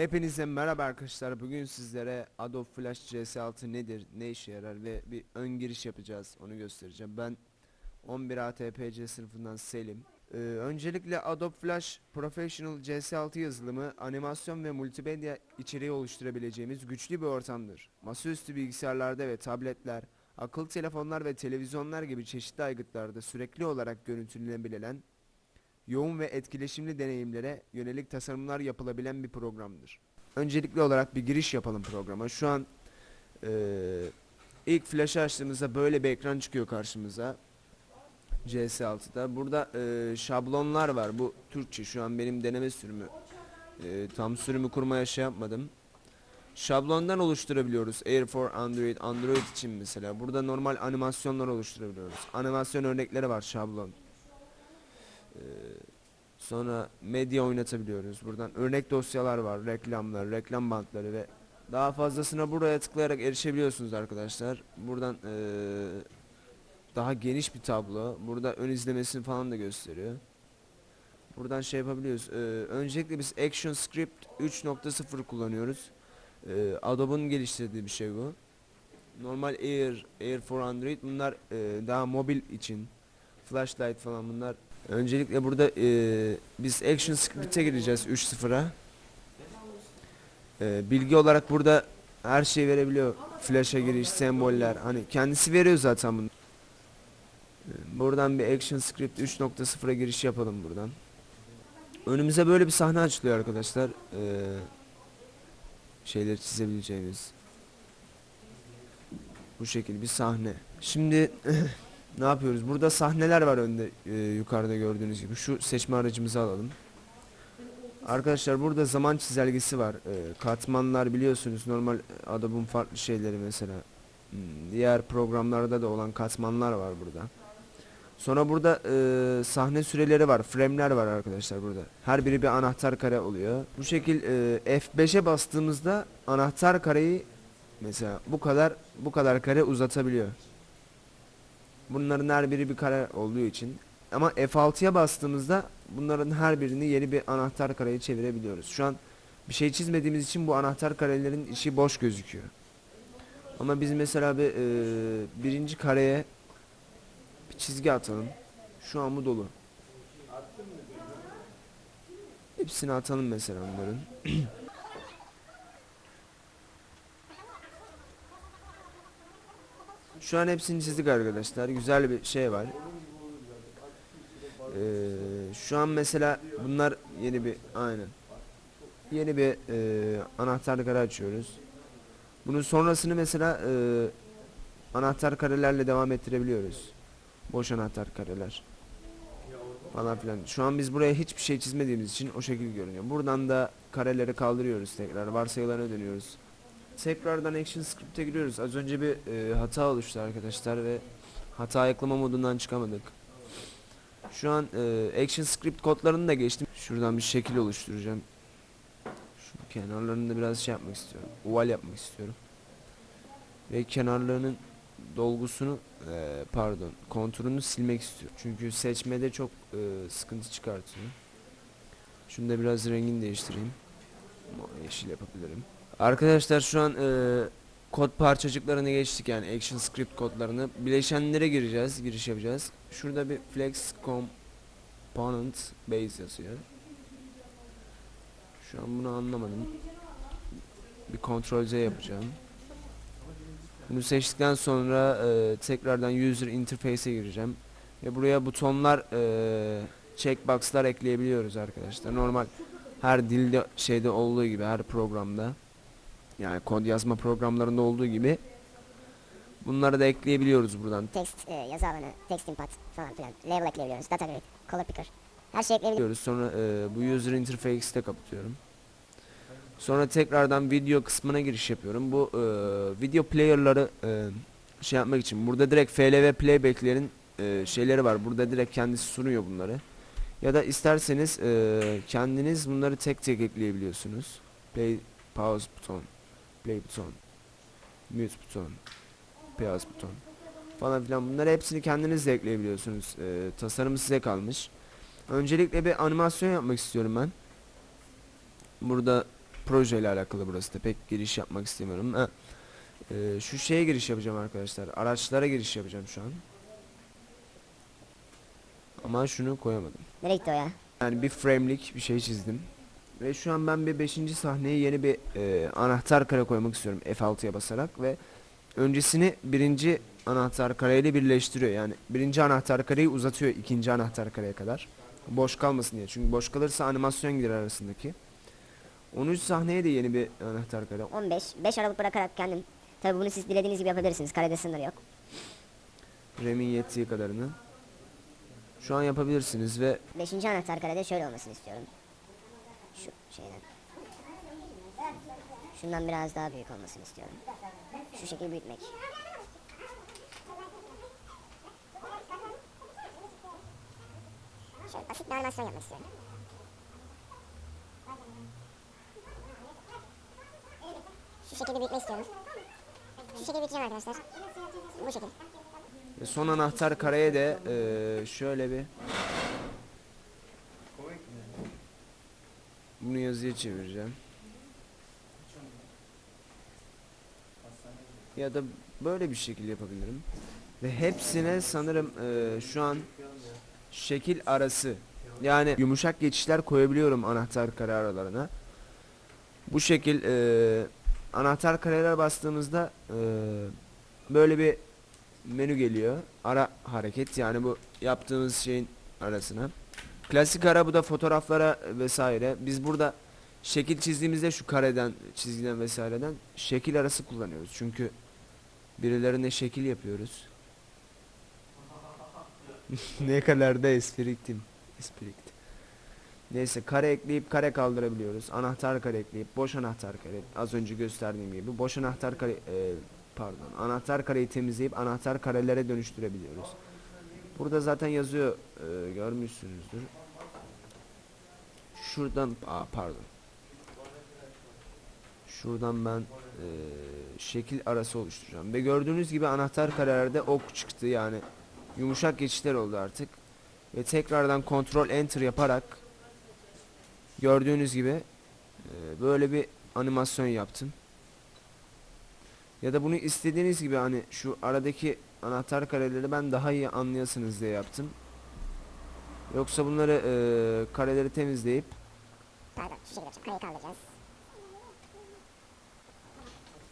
Hepinize merhaba arkadaşlar. Bugün sizlere Adobe Flash CS6 nedir, ne işe yarar ve bir ön giriş yapacağız. Onu göstereceğim. Ben 11 ATPC sınıfından Selim. Ee, öncelikle Adobe Flash Professional CS6 yazılımı animasyon ve multimedya içeriği oluşturabileceğimiz güçlü bir ortamdır. Masaüstü bilgisayarlarda ve tabletler, akıllı telefonlar ve televizyonlar gibi çeşitli aygıtlarda sürekli olarak görüntülenebilen yoğun ve etkileşimli deneyimlere yönelik tasarımlar yapılabilen bir programdır. Öncelikli olarak bir giriş yapalım programa. Şu an eee, ilk flash açtığımızda böyle bir ekran çıkıyor karşımıza. CS6'da. Burada eee, şablonlar var. Bu Türkçe. Şu an benim deneme sürümü. Eee, tam sürümü kurmaya şey yapmadım. Şablondan oluşturabiliyoruz. Air for Android, Android için mesela. Burada normal animasyonlar oluşturabiliyoruz. Animasyon örnekleri var şablon. Ee, sonra medya oynatabiliyoruz. Buradan örnek dosyalar var, reklamlar, reklam bantları ve daha fazlasına buraya tıklayarak erişebiliyorsunuz arkadaşlar. Buradan eee, daha geniş bir tablo. Burada ön izlemesini falan da gösteriyor. Buradan şey yapabiliyoruz. Ee, öncelikle biz ActionScript 3.0 kullanıyoruz. Ee, Adobe'un geliştirdiği bir şey bu. Normal Air, Air for Android bunlar eee, daha mobil için. Flashlight falan bunlar Öncelikle burada eee, biz Action Script'e gireceğiz 3.0'a. Eee, bilgi olarak burada her şey verebiliyor. Flash'a giriş, semboller. Hani kendisi veriyor zaten bunu. Eee, Buradan bir Action Script 3.0'a giriş yapalım buradan. Önümüze böyle bir sahne açılıyor arkadaşlar. Eee şeyleri çizebileceğimiz. Bu şekil bir sahne. Şimdi ne yapıyoruz? Burada sahneler var önde e, yukarıda gördüğünüz gibi. Şu seçme aracımızı alalım. Arkadaşlar burada zaman çizelgesi var. E, katmanlar biliyorsunuz normal Adobe'un farklı şeyleri mesela. Hmm, Diğer programlarda da olan katmanlar var burada. Sonra burada e, sahne süreleri var, frame'ler var arkadaşlar burada. Her biri bir anahtar kare oluyor. Bu şekil e, F5'e bastığımızda anahtar kareyi mesela bu kadar bu kadar kare uzatabiliyor. Bunların her biri bir kare olduğu için. Ama F6'ya bastığımızda bunların her birini yeni bir anahtar kareye çevirebiliyoruz. Şu an bir şey çizmediğimiz için bu anahtar karelerin içi boş gözüküyor. Ama biz mesela bir e, birinci kareye bir çizgi atalım. Şu an bu dolu. Hepsini atalım mesela onların. Şu an hepsini çizdik arkadaşlar. Güzel bir şey var. Ee, şu an mesela bunlar yeni bir aynen. Yeni bir e, anahtar kare açıyoruz. Bunun sonrasını mesela e, anahtar karelerle devam ettirebiliyoruz. Boş anahtar kareler. Falan filan. Şu an biz buraya hiçbir şey çizmediğimiz için o şekil görünüyor. Buradan da kareleri kaldırıyoruz tekrar. Varsayılarına dönüyoruz. Tekrardan Action Script'e giriyoruz. Az önce bir e, hata oluştu arkadaşlar ve hata yaklama modundan çıkamadık. Şu an e, Action Script kodlarını da geçtim. Şuradan bir şekil oluşturacağım. Şu kenarlarını da biraz şey yapmak istiyorum. Oval yapmak istiyorum. Ve kenarlarının dolgusunu e, pardon konturunu silmek istiyorum. Çünkü seçmede çok e, sıkıntı çıkartıyor. Şunu da biraz rengini değiştireyim. Yeşil yapabilirim. Arkadaşlar şu an e, kod parçacıklarını geçtik yani action script kodlarını. Bileşenlere gireceğiz, giriş yapacağız. Şurada bir flex component base yazıyor. Şu an bunu anlamadım. Bir kontrol Z yapacağım. Bunu seçtikten sonra e, tekrardan user interface'e gireceğim. Ve buraya butonlar e, checkbox'lar ekleyebiliyoruz arkadaşlar. Normal her dilde şeyde olduğu gibi her programda yani kod yazma programlarında olduğu gibi bunları da ekleyebiliyoruz buradan. text e, yazı alanı, text input falan filan. Label ekleyebiliyoruz. Data grid, color picker. Her şey ekleyebiliyoruz. Sonra e, bu user interface'i de kapatıyorum. Sonra tekrardan video kısmına giriş yapıyorum. Bu e, video player'ları e, şey yapmak için burada direkt FLV playback'lerin e, şeyleri var. Burada direkt kendisi sunuyor bunları. Ya da isterseniz e, kendiniz bunları tek tek ekleyebiliyorsunuz. Play, pause buton, play buton, mute buton, pause buton falan filan. Bunları hepsini kendiniz de ekleyebiliyorsunuz. E, tasarımı size kalmış. Öncelikle bir animasyon yapmak istiyorum ben. Burada projeyle alakalı burası da pek giriş yapmak istemiyorum. Ha. Ee, şu şeye giriş yapacağım arkadaşlar. Araçlara giriş yapacağım şu an. Ama şunu koyamadım. Nereye gitti o ya? Yani bir frame'lik bir şey çizdim. Ve şu an ben bir 5. sahneye yeni bir e, anahtar kare koymak istiyorum F6'ya basarak ve öncesini birinci anahtar kareyle birleştiriyor. Yani birinci anahtar kareyi uzatıyor ikinci anahtar kareye kadar. Boş kalmasın diye. Çünkü boş kalırsa animasyon gider arasındaki. 13 sahneye de yeni bir anahtar kare. 15. 5 aralık bırakarak kendim. Tabi bunu siz dilediğiniz gibi yapabilirsiniz. Karede sınır yok. RAM'in yettiği kadarını. Şu an yapabilirsiniz ve 5. anahtar karede şöyle olmasını istiyorum. Şu şeyden. Şundan biraz daha büyük olmasını istiyorum. Şu şekilde büyütmek. Şöyle basit bir animasyon yapmak istiyorum. Şu şekilde büyütmek istiyorum. Şu şekilde büyüteceğim arkadaşlar. Bu şekilde. Son anahtar kareye de eee, şöyle bir bunu yazıya çevireceğim. Ya da böyle bir şekil yapabilirim. Ve hepsine sanırım eee, şu an şekil arası yani yumuşak geçişler koyabiliyorum anahtar kare aralarına. Bu şekil eee, anahtar kareler bastığımızda eee, böyle bir menü geliyor. Ara hareket yani bu yaptığımız şeyin arasına. Klasik ara bu da fotoğraflara vesaire. Biz burada şekil çizdiğimizde şu kareden, çizgiden vesaireden şekil arası kullanıyoruz. Çünkü birilerine şekil yapıyoruz. ne kadar da espriktim. Esprikti. Neyse kare ekleyip kare kaldırabiliyoruz. Anahtar kare ekleyip boş anahtar kare. Az önce gösterdiğim gibi boş anahtar kare e, pardon anahtar kareyi temizleyip anahtar karelere dönüştürebiliyoruz. Burada zaten yazıyor e, görmüşsünüzdür. Şuradan aa, pardon. Şuradan ben e, şekil arası oluşturacağım. Ve gördüğünüz gibi anahtar karelerde ok çıktı yani yumuşak geçişler oldu artık. Ve tekrardan kontrol enter yaparak gördüğünüz gibi e, böyle bir animasyon yaptım. Ya da bunu istediğiniz gibi hani şu aradaki anahtar kareleri ben daha iyi anlayasınız diye yaptım. Yoksa bunları e, kareleri temizleyip Pardon şu şekilde yapacağım. Kareyi kaldıracağız.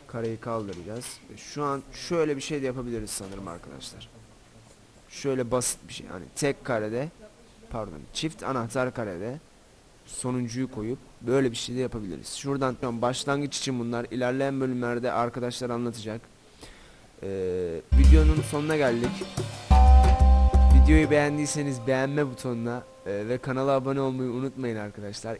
kareyi kaldıracağız. Şu an şöyle bir şey de yapabiliriz sanırım arkadaşlar. Şöyle basit bir şey hani tek karede pardon çift anahtar karede sonuncuyu koyup böyle bir şey de yapabiliriz. Şuradan şu an başlangıç için bunlar ilerleyen bölümlerde arkadaşlar anlatacak. Ee, videonun sonuna geldik. Videoyu beğendiyseniz beğenme butonuna e, ve kanala abone olmayı unutmayın arkadaşlar.